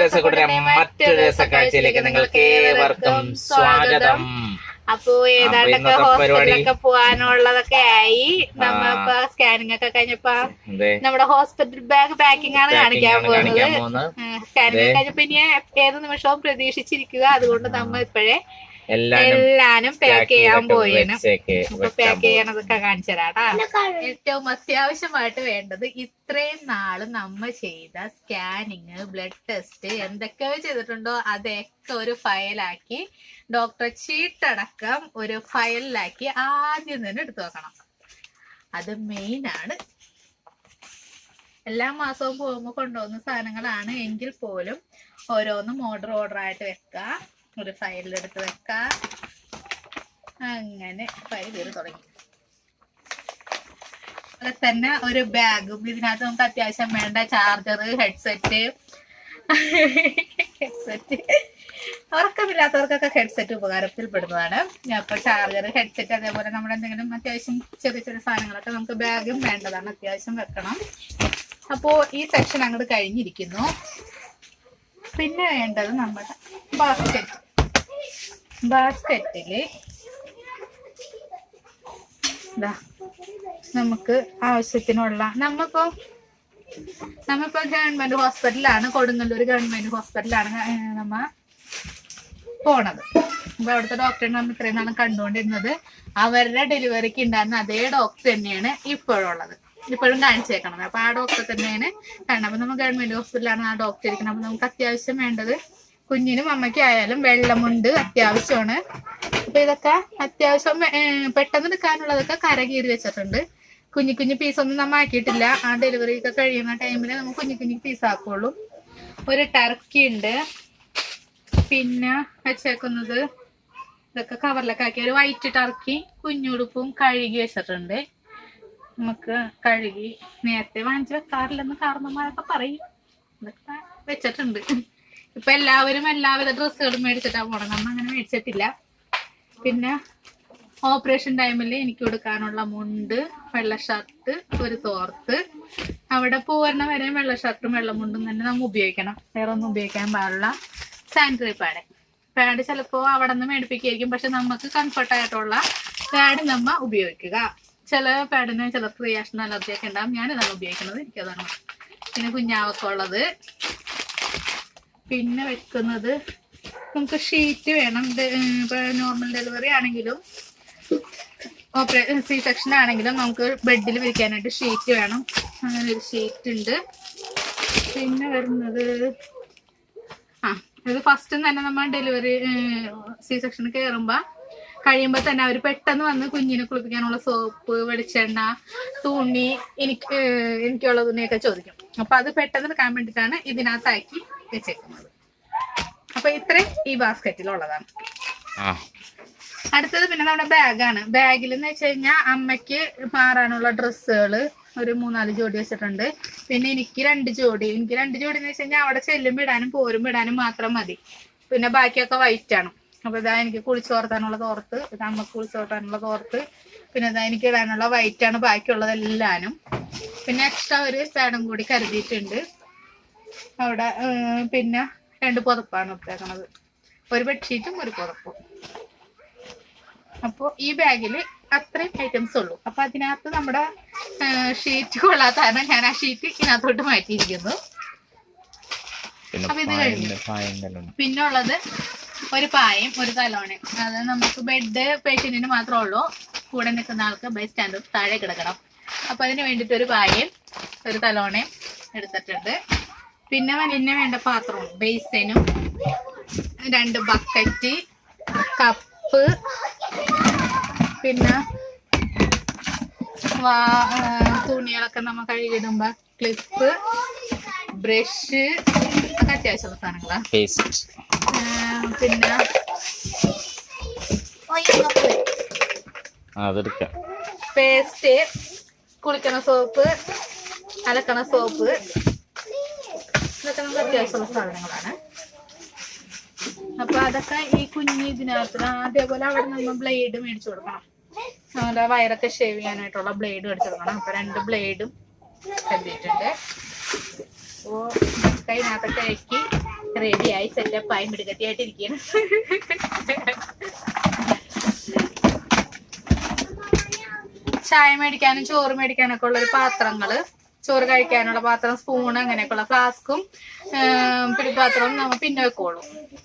രസകൂടര മറ്റൊരു രസക്കാഴ്ചയിലേക്ക് നിങ്ങൾക്ക് ഏവർക്കും സ്വാഗതം. അപ്പൊ ഏതാണ്ടൊക്കെ ഹോസ്പിറ്റലൊക്കെ പോവാനുള്ളതൊക്കെ ആയി. നമ്മളിപ്പോ സ്കാനിങ് ഒക്കെ കഴിഞ്ഞപ്പോ നമ്മുടെ ഹോസ്പിറ്റൽ ബാഗ് പാക്കിംഗ് ആണ് കാണിക്കാൻ പോകുന്നത്. സ്കാനിങ്. കഴിഞ്ഞപ്പോ ഇനി ഏത് നിമിഷവും പ്രതീക്ഷിച്ചിരിക്കുക. അതുകൊണ്ട് നമ്മൾ ഇപ്പോഴേ എല്ലാനും പാക്ക് ചെയ്യാൻ അപ്പൊ വെക്കാൻ പാക്ക് ചെയ്യണതൊക്കെ കാണിച്ചു തരാട്ടാ ഏറ്റവും അത്യാവശ്യമായിട്ട് വേണ്ടത് ഇത്രയും നാൾ നമ്മ ചെയ്ത സ്കാനിങ് ബ്ലഡ് ടെസ്റ്റ് എന്തൊക്കെയോ ചെയ്തിട്ടുണ്ടോ അതൊക്കെ ഒരു ഫയലാക്കി ഡോക്ടർ ചീട്ടടക്കം ഒരു ഫയലിലാക്കി ആദ്യം തന്നെ എടുത്തു വെക്കണം. അത് മെയിൻ ആണ്. എല്ലാ മാസവും പോകുമ്പോൾ കൊണ്ടുപോകുന്ന സാധനങ്ങളാണ് എങ്കിൽ പോലും ഓരോന്നും ഓർഡർ ഓർഡർ ആയിട്ട് വെക്കുക ഒരു ഫയലിലെടുത്ത് വെക്കാം. അങ്ങനെ ഫയൽ കയറി തുടങ്ങി. അതുപോലെ തന്നെ ഒരു ബാഗും. ഇതിനകത്ത് നമുക്ക് അത്യാവശ്യം വേണ്ട ചാർജർ ഹെഡ്സെറ്റ് ഹെഡ്സെറ്റ് ഉറക്കമില്ലാത്തവർക്കൊക്കെ ഹെഡ്സെറ്റ് ഉപകാരത്തിൽപ്പെടുന്നതാണ്. അപ്പൊ ചാർജർ ഹെഡ്സെറ്റ് അതേപോലെ നമ്മുടെ എന്തെങ്കിലും അത്യാവശ്യം ചെറിയ ചെറിയ സാധനങ്ങളൊക്കെ നമുക്ക് ബാഗും വേണ്ടതാണ്. അത്യാവശ്യം വെക്കണം. അപ്പോ ഈ സെക്ഷൻ അങ്ങോട്ട് കഴിഞ്ഞിരിക്കുന്നു. പിന്നെ വേണ്ടത് നമ്മുടെ ബാസ്ക്കറ്റ് ബാസ്ക്കറ്റിൽ ദാ നമുക്ക് ആവശ്യത്തിനുള്ള നമ്മളിപ്പോ നമ്മിപ്പോ ഗവൺമെന്റ് ഹോസ്പിറ്റലാണ് കൊടുങ്ങല്ലൂർ ഗവൺമെന്റ് ഹോസ്പിറ്റലാണ് നമ്മ പോണത്. അപ്പൊ അവിടുത്തെ ഡോക്ടറെ നമ്മൾ ഇത്രയും നാളും കണ്ടുകൊണ്ടിരുന്നത്. അവരുടെ ഡെലിവറിക്ക് ഉണ്ടായിരുന്ന അതേ ഡോക്ടർ തന്നെയാണ് ഇപ്പോഴും ഉള്ളത് ഇപ്പോഴും കാണിച്ചേക്കണത്. അപ്പൊ ആ ഡോക്ടർ തന്നെയാണ് കാരണം അപ്പൊ നമ്മൾ ഗവൺമെന്റ് ഹോസ്പിറ്റലാണ് ആ ഡോക്ടർ ഇരിക്കണം അപ്പൊ നമുക്ക് അത്യാവശ്യം വേണ്ടത് കുഞ്ഞിനും അമ്മയ്ക്കായാലും വെള്ളമുണ്ട് അത്യാവശ്യമാണ്. അപ്പൊ ഇതൊക്കെ അത്യാവശ്യം പെട്ടെന്ന് എടുക്കാനുള്ളതൊക്കെ കര കീറി വെച്ചിട്ടുണ്ട്. കുഞ്ഞു കുഞ്ഞു പീസ് ഒന്നും നമ്മ ആക്കിയിട്ടില്ല. ആ ഡെലിവറി ഒക്കെ കഴിയുന്ന ടൈമിൽ നമ്മൾ കുഞ്ഞു കുഞ്ഞു പീസ് ആക്കുള്ളൂ. ഒരു ടർക്കി ഉണ്ട്. പിന്നെ വെച്ചേക്കുന്നത് ഇതൊക്കെ കവറിലൊക്കെ ആക്കി. ഒരു വൈറ്റ് ടർക്കി കുഞ്ഞുടുപ്പും കഴുകി വെച്ചിട്ടുണ്ട്. നമുക്ക് കഴുകി നേരത്തെ വാങ്ങിച്ച് വെക്കാറില്ലെന്ന് കാരണന്മാരൊക്കെ പറയും. ഇതൊക്കെ വെച്ചിട്ടുണ്ട്. ഇപ്പൊ എല്ലാവരും എല്ലാവിധ ഡ്രസ്സുകളും മേടിച്ചിട്ടാ പോണം നമ്മ അങ്ങനെ മേടിച്ചിട്ടില്ല. പിന്നെ ഓപ്പറേഷൻ ടൈമിൽ എനിക്ക് കൊടുക്കാനുള്ള മുണ്ട് വെള്ള ഷർട്ട് ഒരു തോർത്ത്. അവിടെ പോരണ വരെയും വെള്ള ഷർട്ടും വെള്ള മുണ്ടും തന്നെ നമ്മൾ ഉപയോഗിക്കണം. വേറെ ഒന്നും ഉപയോഗിക്കാൻ പാടില്ല. Sanitary pad. പാഡ് ചിലപ്പോൾ അവിടെ നിന്ന് മേടിപ്പിക്കുകയായിരിക്കും പക്ഷെ നമുക്ക് കംഫർട്ടായിട്ടുള്ള പാഡ് നമ്മ ഉപയോഗിക്കുക. ചില പാഡിന് ചിലർക്ക് റിയാക്ഷൻ അലർജി ഒക്കെ ഉണ്ടാവും. ഞാൻ ഇതാണ് ഉപയോഗിക്കുന്നത്. എനിക്കതാണ് പിന്നെ കുഞ്ഞാവൊക്കെ പിന്നെ വെക്കുന്നത് നമുക്ക് ഷീറ്റ് വേണം. നോർമൽ ഡെലിവറി ആണെങ്കിലും ഓപ്പറേഷൻ സി സെക്ഷൻ ആണെങ്കിലും നമുക്ക് ബെഡിൽ വിരിക്കാനായിട്ട് ഷീറ്റ് വേണം. അങ്ങനെ ഒരു ഷീറ്റ് ഉണ്ട്. പിന്നെ വരുന്നത് ആ ഇത് ഫസ്റ്റ് തന്നെ നമ്മൾ ഡെലിവറി സി സെക്ഷന് കയറുമ്പോൾ കഴിയുമ്പോൾ തന്നെ അവർ പെട്ടെന്ന് വന്ന് കുഞ്ഞിനെ കുളിപ്പിക്കാനുള്ള സോപ്പ് വെളിച്ചെണ്ണ തുണി എനിക്ക് എനിക്കുള്ള തുണിയൊക്കെ ചോദിക്കും. അപ്പൊ അത് പെട്ടെന്ന് എടുക്കാൻ വേണ്ടിയിട്ടാണ് ഇതിനകത്താക്കി വെച്ചേക്കുന്നത്. അപ്പൊ ഇത്രയും ഈ ബാസ്ക്കറ്റിലുള്ളതാണ്. അടുത്തത് പിന്നെ നമ്മുടെ ബാഗാണ്. ബാഗിൽ എന്ന് വെച്ച് കഴിഞ്ഞാൽ അമ്മയ്ക്ക് മാറാനുള്ള ഡ്രസ്സുകൾ ഒരു മൂന്നാൽ ജോഡി വെച്ചിട്ടുണ്ട്. പിന്നെ എനിക്ക് രണ്ട് ജോഡി. എനിക്ക് രണ്ട് ജോഡി എന്ന് വെച്ച് കഴിഞ്ഞാൽ അവിടെ ചെല്ലുമ്പോൾ ഇടാനും പോരുമ്പോൾ ഇടാനും മാത്രം മതി. പിന്നെ ബാക്കിയൊക്കെ വൈറ്റ് ആണ്. അപ്പൊ ഇതാ എനിക്ക് കുളിച്ചോർത്താനുള്ളത് ഓർത്ത് ഇത് അമ്മയ്ക്ക് കുളിച്ചോർത്താനുള്ളത് ഓർത്ത് പിന്നെ ഇതാ എനിക്ക് ഇടാനുള്ള വൈറ്റ് ആണ് ബാക്കിയുള്ളതെല്ലാനും പിന്നെ എക്സ്ട്രാ ഒരു പാഡും കൂടി കരുതിയിട്ടുണ്ട്. അവിടെ പിന്നെ രണ്ട് പുതപ്പാണ് ഇട്ടേക്കണത് ഒരു ബെഡ്ഷീറ്റും ഒരു പുതപ്പും. അപ്പോ ഈ ബാഗിൽ അത്രയും ഐറ്റംസ് ഉള്ളൂ. അപ്പൊ അതിനകത്ത് നമ്മുടെ ഷീറ്റ് കൊള്ളാത്ത കാരണം ഞാൻ ആ ഷീറ്റ് ഇതിനകത്തോട്ട് മാറ്റിയിരിക്കുന്നു. അപ്പൊ ഇത് കഴിഞ്ഞു. പിന്നെ ഉള്ളത് ഒരു പായയും ഒരു തലോണയും. അത് നമുക്ക് ബെഡ് പേഷ്യന്റിന് മാത്രമേ ഉള്ളൂ. കൂടെ നിൽക്കുന്ന ആൾക്ക് ബൈ സ്റ്റാൻഡ് താഴെ കിടക്കണം. അപ്പൊ അതിന് വേണ്ടിയിട്ട് ഒരു പായയും ഒരു തലോണയും എടുത്തിട്ടുണ്ട്. പിന്നെ വലിന് വേണ്ട പാത്രവും ബേസിനും രണ്ട് ബക്കറ്റ് കപ്പ് പിന്നെ വാ- തുണികളൊക്കെ നമ്മൾ കഴുകിടുമ്പോ ക്ലിപ്പ് ബ്രഷ് അത്യാവശ്യമുള്ള സാധനങ്ങളാ. പിന്നെ? അതെടുക്കാം. പേസ്റ്റ് കുളിക്കണ സോപ്പ് അലക്കണ സോപ്പ് ഇതൊക്കെ നമുക്ക് അത്യാവശ്യമുള്ള സാധനങ്ങളാണ്. അപ്പൊ അതൊക്കെ ഈ കുഞ്ഞി ഇതിനകത്ത് അതേപോലെ അവിടെ നമ്മൾ ബ്ലേഡ് മേടിച്ചു കൊടുക്കണം. നമ്മുടെ വയറൊക്കെ ഷേവ് ചെയ്യാനായിട്ടുള്ള ബ്ലേഡ് മേടിച്ചു കൊടുക്കണം. അപ്പൊ രണ്ട് ബ്ലേഡും കരുതിയിട്ടുണ്ട്. അപ്പോ ഇതൊക്കെ ഇതിനകത്തൊക്കെ റെഡി റെഡിയായി സെറ്റപ്പ് ആയി മിടുക്കത്തിയായിട്ടിരിക്കുന്നു ചായ മേടിക്കാനും ചോറ് മേടിക്കാനൊക്കെ ഉള്ളൊരു പാത്രങ്ങൾ. ചോറ് കഴിക്കാനുള്ള പാത്രം സ്പൂൺ അങ്ങനെയൊക്കെയുള്ള ഫ്ലാസ്കും പിടിപാത്രവും നമ്മൾ പിന്നെ വെക്കോളൂ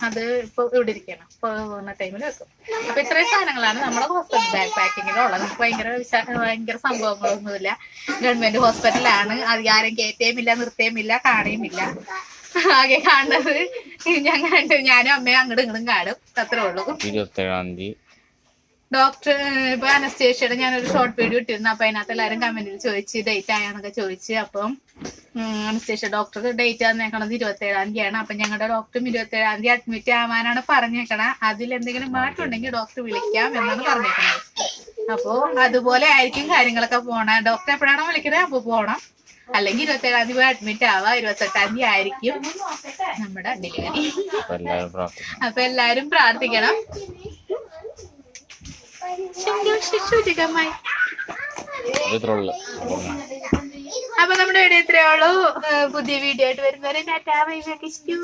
അത് ഇപ്പൊ ഇവിടെ ഇരിക്കണം. പോകുന്ന ടൈമിൽ വെക്കും. അപ്പൊ ഇത്രയും സാധനങ്ങളാണ് നമ്മുടെ ഹോസ്പിറ്റൽ ബാഗ് പാക്കിങ്ങിലുള്ളത് നമുക്ക് ഭയങ്കര ഭയങ്കര സംഭവങ്ങളൊന്നുമില്ല. ഗവൺമെന്റ് ഹോസ്പിറ്റലാണ് അത് ആരും കയറ്റേമില്ല നിർത്തേമില്ല കാണുമില്ല ആകെ കാണുന്നത് കണ്ട് ഞാനും അമ്മയും അങ്ങോട്ടും ഇങ്ങോട്ടും കാണും. അത്രേ ഉള്ളൂ. ഇരുപത്തേഴാം തീയതി. ഡോക്ടർ ഇപ്പൊ അനസ്തേഷ്യയുടെ ഞാനൊരു ഷോർട്ട് വീഡിയോ ഇട്ടിരുന്നു. അപ്പൊ അതിനകത്ത് എല്ലാവരും കമന്റിൽ ചോദിച്ച് ഡേറ്റ് ആയാന്നൊക്കെ ചോദിച്ച്. അപ്പം അനസ്തേഷ്യ ഡോക്ടർ ഡേറ്റ് തന്നേക്കണത് ഇരുപത്തി ഏഴാം തീയതിയാണ്. അപ്പൊ ഞങ്ങളുടെ ഡോക്ടറും ഇരുപത്തി ഏഴാം തീയതി അഡ്മിറ്റ് ആവാനാണ് പറഞ്ഞേക്കണ. അതിൽ എന്തെങ്കിലും മാറ്റം ഉണ്ടെങ്കിൽ ഡോക്ടർ വിളിക്കാം എന്നാണ് പറഞ്ഞേക്കണത്. അപ്പോ അതുപോലെ ആയിരിക്കും കാര്യങ്ങളൊക്കെ പോണ. ഡോക്ടർ എപ്പോഴാണോ വിളിക്കണേ? അപ്പൊ പോണം. അല്ലെങ്കിൽ ഇരുപത്തി ഏഴാം തീയതി അഡ്മിറ്റ് ആവാം. ഇരുപത്തെട്ടാം തീയതി ആയിരിക്കും നമ്മുടെ ഡെലിവറി അപ്പൊ എല്ലാരും പ്രാർത്ഥിക്കണം. അപ്പൊ നമ്മുടെ വീഡിയോ ഇത്രയേ ഉള്ളൂ. പുതിയ വീഡിയോ ആയിട്ട് വരുന്നവരെ ടാറ്റാ ബൈ ബൈ കിസ്തു